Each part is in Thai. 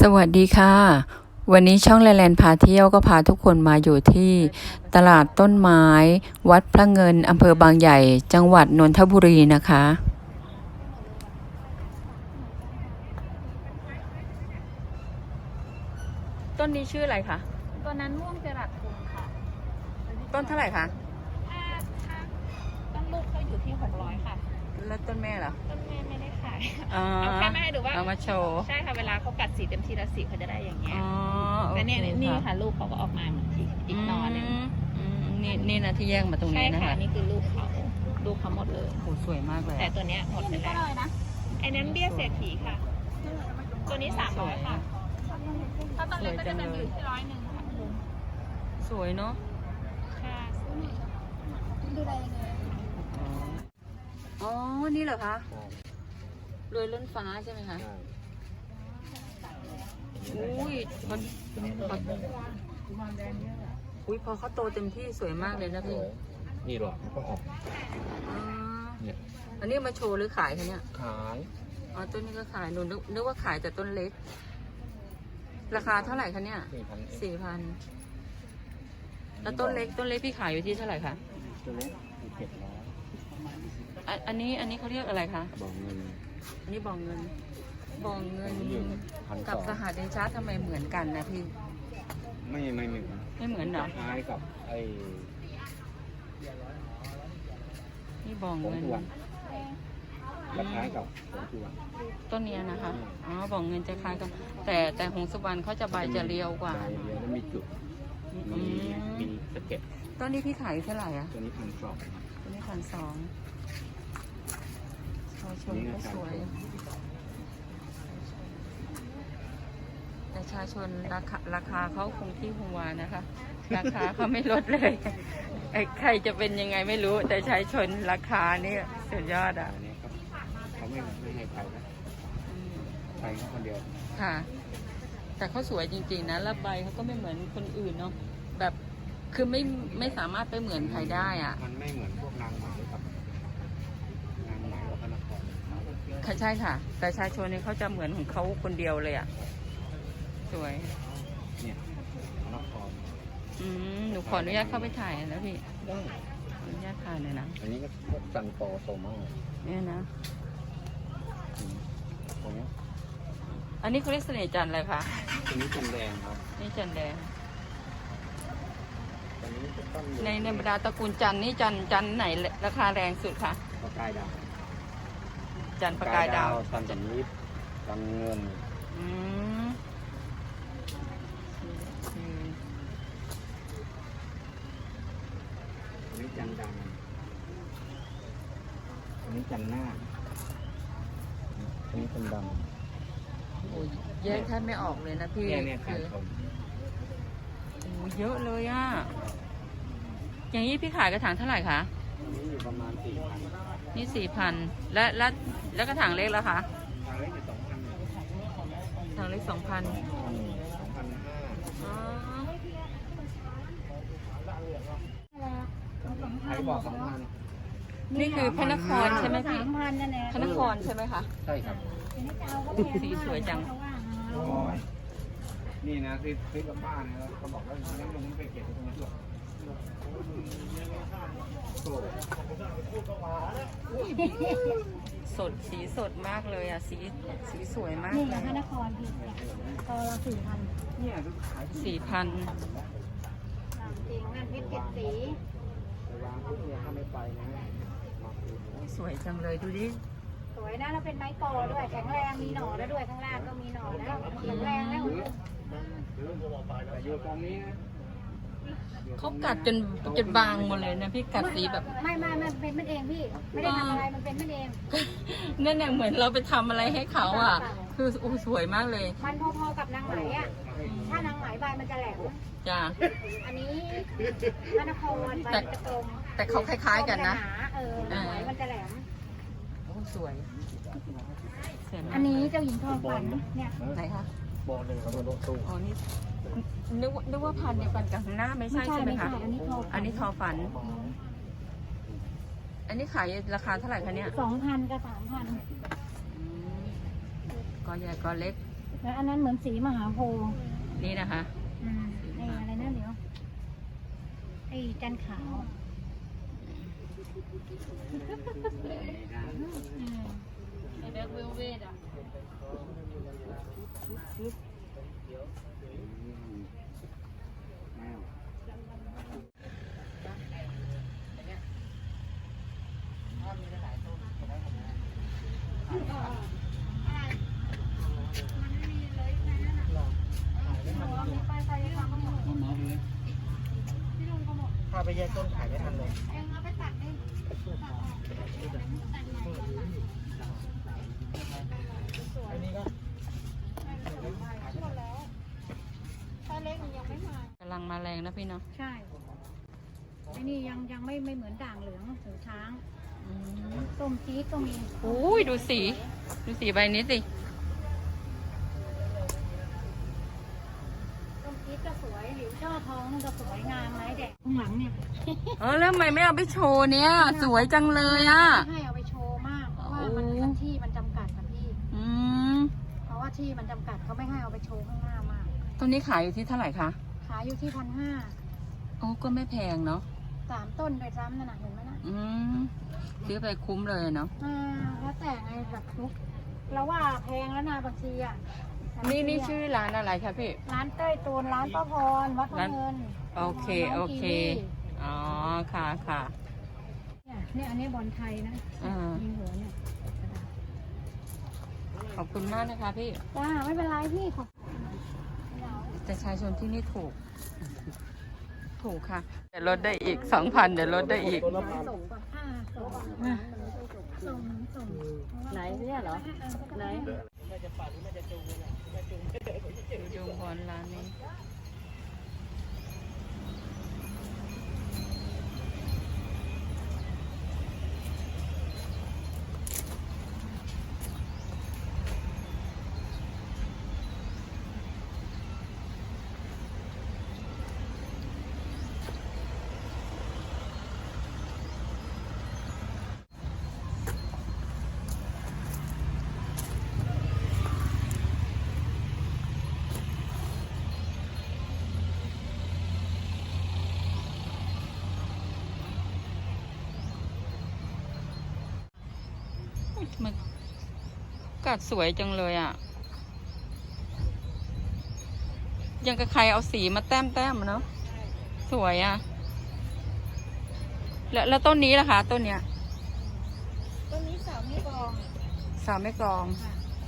สวัสดีค่ะ วันนี้ช่องแลแลนพาเที่ยวก็พาทุกคนมาอยู่ที่ตลาดต้นไม้ วัดพระเงินอำเภอบางใหญ่ จังหวัดนนทบุรีนะคะ ต้นนี้ชื่ออะไรคะตัวนั้นม่วงจรัสคุงค่ะต้นเท่าไหร่คะถ้าถ้าต้นลูกเขาอยู่ที่หกร้อยค่ะ แล้วต้นแม่เหรอ ต้นแม่ไม่ได้ขายอ๋อเอาแค่มาให้ดูว่าเอามาโชว์ ใช่ค่ะเวลาเขากัดสีเต็มทีละสีเขาจะได้อย่างเงี้ยอ๋อโอแต่เนี่ยเคนี่ค่ะ ลูกเขาก็ออกมาเหมือนอีกอีกหนอหนึงมอืมนี่นี่นะที่แยกมาตรงใช่นี้นะค่ะคะนี่คือลูกเขาลูกเขาหมดเลย โอ้สวยมากเลยแต่อะตัวเนี้ยหมดไปแล้วไอ้นั้นเบี้ยเศรษฐีค่ะ ตัวนี้สามร้อยค่ะ ถ้าต้นเล็กก็จะเป็นอยู่ที่ร้อยหนึ่งค่ะสวยเนาะใช่ อ๋อ นี่เหรอคะรวยล้นฟ้าใช่ไหมคะอุ้ยมันพออุ้ยพอเขาโตเต็มที่สวยมากเลยนะพี่นี่หรอกมันก็ออกอ๋อเนี่ยอันนี้มาโชว์หรือขายคะเนี่ย ขายอ๋อ ต้นนี้ก็ขายหนูนึกนึกว่าขายแต่ต้นเล็ก ราคาเท่าไหร่คะเนี่ย สี่พันสี่พัน แล้วต้นเล็กต้นเล็กพี่ขายอยู่ที่เท่าไหร่คะตัวเล็กเจ็ดร้อย อันอันนี้อันนี้เขาเรียกอะไรคะบอกเงินอันนี้บองเงินบองเงินอันนี้อยู่พันสกับองสหเดชะทำไมเหมือนกันนะพี่ไม่ไม่เหมือนไม่เหมือนเหรอคล้ายกับไอ้นี่บองผงเงิน ทวนคล้ายกับผงทวน ต้นเนี้ยนะคะอืมอ๋อ บองเงินจะคล้ายกัน แต่แต่หงสุวรรณเขาจะใบจะเรียวกว่า ใบเรียวแล้วมีจุด อืมีม มีสะเก็ดต้นนี้พี่ขายอยู่เท่าไหร่อะตัวนี้พันสอง ต้นนี้พันสอง ชาวชนก็สวยแต่ชาชนราคาราคาเขาคงที่คงวานะคะ ราคาเขาไม่ลดเลยไอ้ใครจะเป็นยังไงไม่รู้ แต่ชายชนราคานี่สุดยอดอะอันนี้ครับเขาไม่ไม่ให้ใครนะอืมใครเขาคนเดียวค่ะ แต่เขาสวยจริง ๆนะแล้วใบเขาก็ไม่เหมือนคนอื่นเนาะแบบคือไม่ไม่สามารถไปเหมือนใครได้อะ มันไม่เหมือนพวกนางไหมครับนางไหมวัฒนคร ค่ะใช่ค่ะแต่ชายชนเนี่ยเขาจะเหมือนของเขาคนเดียวเลยอะ สวย เนี่ยนครอืมหนูขออนุญาตเข้าไปถ่ายนะพี่ได้ขออนุญาตถ่ายหน่อยนะ อันนี้ก็พวกจันโตโซมาเนี่ยนะ ตรงนี้อันนี้เขาเรียกเสน่ห์จันทร์อะไรคะตัวนี้จันแดงครับนี่จันทร์แดงตัวนี้จะต้องในในบรรดาตระกูลจันทร์นี่จันทร์จันทร์ไหนราคาแรงสุดคะ ประกายดาว จันทร์ประกายดาวจันสำลิดจันเงินอืมอืมตัวนี้จันดำตัวนี้จันหน้าตัวนี้จันดโอ้ยแยกแทบไม่ออกเลยนะำพี่เนี่ยเนี่ยขาคืยอชมโอ้ยเยอะเลยอะ อย่างนี้พี่ขายกระถางเท่าไหร่คะตัวนี้อยู่ประมาณสี่พันนี่สี่พันและและ แล้วกระถางเล็กแล้วคะทางเล็กอยู่สองพันกระถางเล็กสองพันสองพันห้าอ๋อใครบอกสองพันนี่คือพระนครใช่ไหมพี่สามพันนั่นแหละพระนครใช่ไหมคะใช่ครับ สีสวยจัง โอ้ยนี่นะที่ซื้อกับบ้านนะเขาบอกว่าน้ำลงไม่ไปเก็บตรงนี้ด้วยโอ้ สดสีสดมากเลยอะสีสีสวยมากนี่เลแหละยพระนครพี่ตอละสี่พันเนี่ยขายสี่พันจริงนั่นเพชรเจ็ดสีแต่วางปุ๊บเนี่ยถ้าไม่ไปนะมาคืนสวยจังเลยดูดิสวยนะแล้วเป็นไม้กอด้วยแข็งแรงมีหน่อแล้วด้วยข้างล่างก็มีหน่อแล้วแข็งแรงแล้วแต่อยู่ตรงนี้นะ เขากัดจนจนบางหมดเลยนะพี่กัดสีแบบ ไม่ไม่ไม่เป็นมันเองพี่ไม่ได้ทำอะไรมันเป็นมันเองนั่นแหละเหมือนเราไปทำอะไรให้เขาอะ คืออู้สวยมากเลยมันพอๆกับนางไหมอะถ้านางไหมใบมันจะแหลมจ้า อันนี้พระนครใบมันจะกลมแต่เขาคล้ายๆกันนะหาเออนางไหมมันจะแหลมโอ้สวยสวยมากอันนี้เจ้าหญิงทองฝันเนี่ยไหนคะบอกเลยเขาโดนตู้อ๋อนี่ นึกว่านึกว่าพันธุ์เดียวกันกับข้างหน้าไม่ใช่ใช่ไหมคะ อันนี้ทองอันนี้ทอฝัน อันนี้ขายราคาเท่าไหร่คะเนี่ย สองพันกับสามพันอืมกอใหญ่กอเล็ก แล้วอันนั้นเหมือนสีมหาโพธิ์นี่นะคะ อืมไอ้อะไรนะเดี๋ยวไอ้จันขาวอืมไอแบ็คเวลเวดอะ ถ้าไปแยกต้นขายไม่ทันเลยอันนี้ก็ถ้าเล็กยังไม่มากำลังมาแรงนะพี่เนาะ ใช่ไอ้นี่ยังยังไม่ไม่เหมือนด่างเหลืองหูช้าง ส้มจี๊ดก็มีอุ้ยดูสี ดูสีใบนี้สิ ส้มจี๊ดก็สวยหลิวช่อทองมันก็สวยงามไม้แดงข้างหลังเนี่ย เออแล้วทำไมไม่เอาไปโชว์เนี่ย สวยจังเลยอะไม่ให้เอาไปโชว์มากเพราะว่ามันโอ้มันที่มันจำกัดนะพี่ อืมเพราะว่าที่มันจำกัดเขาไม่ให้เอาไปโชว์ข้างหน้ามาก ต้นนี้ขายอยู่ที่เท่าไหร่คะ ขายอยู่ที่พันห้าโอ้ก็ไม่แพงเนาะสามต้นโดยซ้ำนั่นนะเห็นไหมนะ อืมซื้อไปคุ้มเลยเนาะอ่าแล้วแต่ไงแบบทุกเราว่าแพงแล้วนะบางทีอะแต่บางนี่ทีนี่ะชื่อร้านอะไรคะพี่ ร้านเต้ยตูนร้านป้าพรวัดพระร้านเงินโอเคร้านโอน้งเคกีวีอ๋อค่ะค่ะเนี่ยเนี่ยอันนี้บอลไทยนะอ่ายิงหัวเนี่ยขอบคุณมากนะคะพี่จ้าไม่เป็นไรพี่ขอบแต่ชายชนที่นี่ถูก ถูกค่ะ เดี๋ยวลดได้อีกสองพันเดี๋ยวลดได้อีกต้นละพันส่งก่อนอ่าส่งส่งส่งไหนเนี่ยเหรอ ไหนน่าจะปั่นน่าจะจูงเลยแหละน่าจูงดูบอลร้านนี้มัน กัดสวยจังเลยอะ ยังกับใครเอาสีมาแต้มแต้มๆอะเนาะสวยอะ แล้วแล้วต้นนี้ล่ะคะ ต้นเนี้ยต้นนี้สาวไม่กองสาวไม่กรอง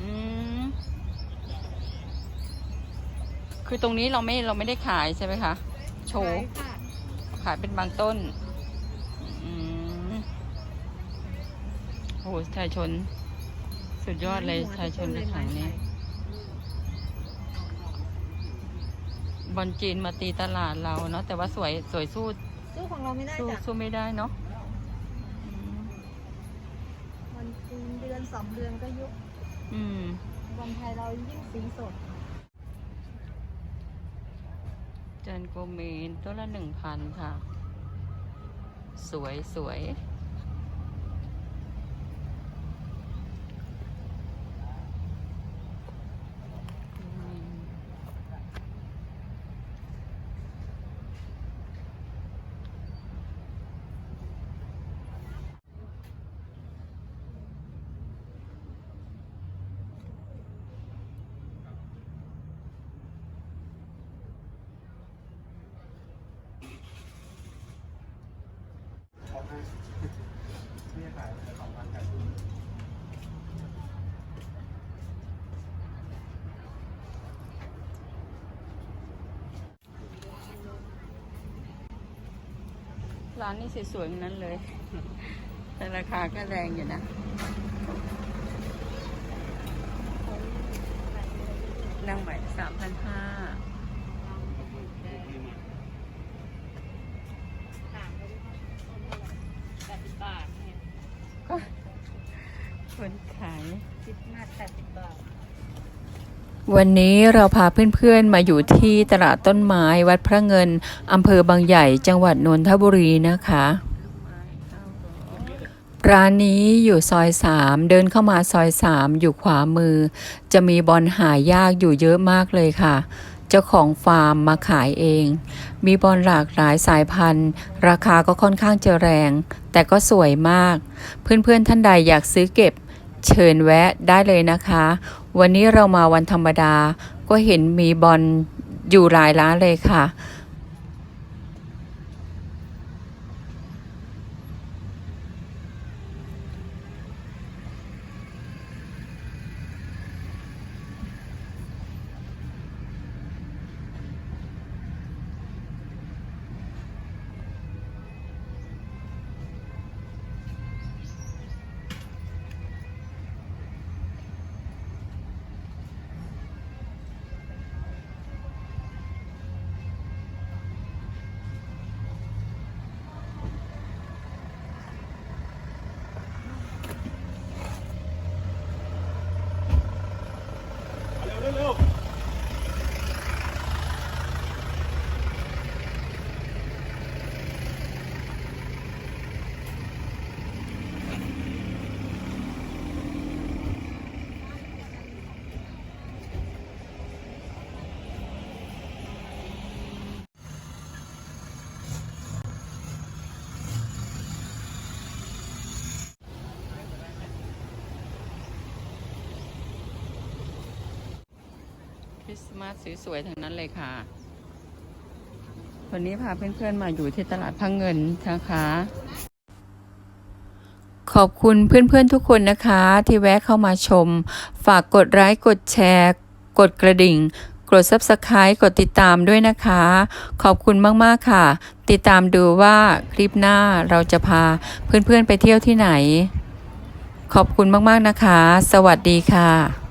อืมคือตรงนี้เราไม่เราไม่ได้ขายใช่ไหมคะ โชว์ค่ะขายเป็นบางต้น อืมโอ้โหชายชน สุดยอดเลยชายชนกระถางนี้ บอลจีนมาตีตลาดเราเนาะแต่ว่าสวยสวยสู้สู้ของเราไม่ได้สู้จ้ะสู้ไม่ได้เนาะอืมวันจีนเดือนสองเดือนก็ยุบอืม วันไทยเรายิ่งสีสด จันโกเมนตัวละหนึ่งพันค่ะ สวยสวยอืม ร้านนี้สวยๆทั้งนั้นเลย แต่ราคาก็แรงอยู่นะนั่งใหม่สามพันห้า แปดสิ บาทเนี่ยคนขายสิบห้าแปดสิบบาท วันนี้เราพาเพื่อนๆมาอยู่ที่ตลาดต้นไม้วัดพระเงิน อำเภอบางใหญ่ จังหวัดนนทบุรีนะคะ ร้านนี้อยู่ซอยสามเดินเข้ามาซอยสามอยู่ขวามือ จะมีบอลหายากอยู่เยอะมากเลยค่ะ เจ้าของฟาร์มมาขายเอง มีบอลหลากหลายสายพันธุ์ ราคาก็ค่อนข้างจะแรง แต่ก็สวยมาก เพื่อนๆท่านใดอยากซื้อเก็บ เชิญแวะได้เลยนะคะ วันนี้เรามาวันธรรมดา ก็เห็นมีบอลอยู่หลายร้านเลยค่ะ ริสต์มาสสวยๆทั้งนั้นเลยค่ะ วันนี้พาเพื่อนๆมาอยู่ที่ตลาดพังเงินนะคะ ขอบคุณเพื่อนๆทุกคนนะคะ ที่แวะเข้ามาชม ฝากกดไลค์กดแชร์ กดกระดิ่ง กด Subscribe กดติดตามด้วยนะคะ ขอบคุณมากๆค่ะ ติดตามดูว่าคลิปหน้าเราจะพาเพื่อนๆไปเที่ยวที่ไหน ขอบคุณมากๆนะคะ สวัสดีค่ะ